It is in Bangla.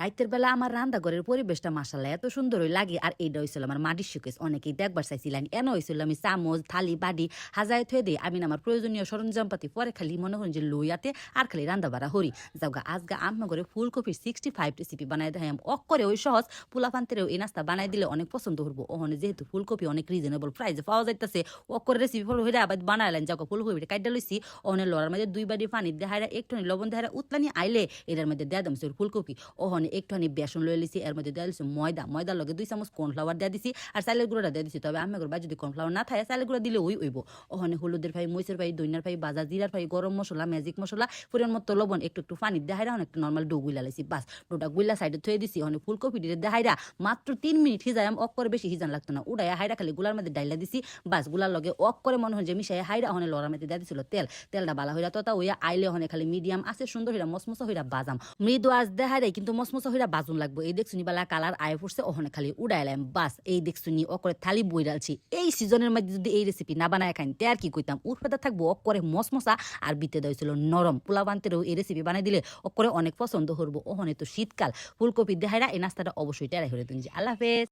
রাইতের বেলা আমার রান্নাঘরের পরিবেশটা মাসাল্লাহ এত সুন্দরই লাগে। আর এইটা হয়েছিল আমার মাটির শোকেস। অনেকেই দেখবার চাইছিলেন, এন হয়েছিল আমি চামচ, থালি বাড়ি হাজায় থুয়ে দিই। আমি আমার প্রয়োজনীয় সরঞ্জামপাতি পরে খালি মনে করেন যে লইয়াতে আর খালি রান্না বাড়া হরি যাওগা আজগা আম্মা করে ফুলকপির সিক্সটি ফাইভ রেসিপি বানাই দেয় অক করে ওই সহজ পোলাপান্তেরেও এই নাস্তা বানাই দিলে অনেক পছন্দ করব ওখানে যেহেতু ফুলকপি অনেক রিজনেবল প্রাইসে পাওয়া যাইতেছে অক করে রেসিপি ফলো হয়ে আবার বানাইলেন। যাওগা ফুলকপিটা কাইটা লইছি। ওখানে লড়ার মধ্যে দুই বাড়ি পানি দেহারা একটুখানি লবণ দেহারা উতলানি আইলে এটার মধ্যে দেয়া দাম ফুলকপি। ওখানে একটুখানি বেসন লয়ে লিছি এর মধ্যে দেওয়া দিছি ময়দা। ময়দার লগে দুই চামচ কর্নফ্লাওয়ার দেওয়া দিছি আর চালের গুঁড়োটা দিয়ে দিছি। তবে আমি করবা যদি কর্নফ্লাওয়ার না থাকে চালের গুঁড়া দিলে ওই ওইব ওখানে হলুদের ভাই মরিচের ভাই দইনার ভাই বাজা, জিরার ভাই গরম মশলা ম্যাজিক মশলা পরিমাণ মতো লবণ, একটু একটু পানি দেখাইরা অনেক নর্মাল ডো গুলা লাইছি বাস। ডোটা গুলা সাইডে থয়ে দিছি ওখানে ফুলকপি দিয়ে দেখাইরা মাত্র তিন মিনিট হিজাই আমি অক করে বেশি হিজান লাগতো না। উড়াইয়া হাইরা খালি গুলার মধ্যে ডাইলা দিছি, বাস, গুলার লগে অক করে মনে হয় যে মিশাই হাইরা ওখানে লড়ার মধ্যে দেওয়া দিছিল তেল। তেলটা বালা হইরা তথা ওইয়া আইলে ওখানে খালি মিডিয়াম আছে, সুন্দর হইরা মসমসা হইরা বাজাম। মৃদু আজ দেখাই দেয়, কিন্তু মসমসা হইরা বাজুন লাগবো। এই দেখছুনি বালা কালার আয় পড়ছে, ওখানে খালি উড়াইলাম বাস, এই দেখছুনি ও করে থালি বই ডালছি। এই সিজনের মধ্যে যদি এই রেসিপি না বানায় খাইন, তে আর কি কইতাম? উরফেদা থাকব, অকরে করে মসমসা আর বিতে দেওয়া নরম। পোলা বানতেরও এই রেসিপি বানাই দিলে অকরে করে অনেক পছন্দ করব ওখানে তো শীতকাল, ফুলকপি দেহাইরা এই নাস্তাটা অবশ্যই টেরাই হলে তুমি আল্লাহ হাফেজ।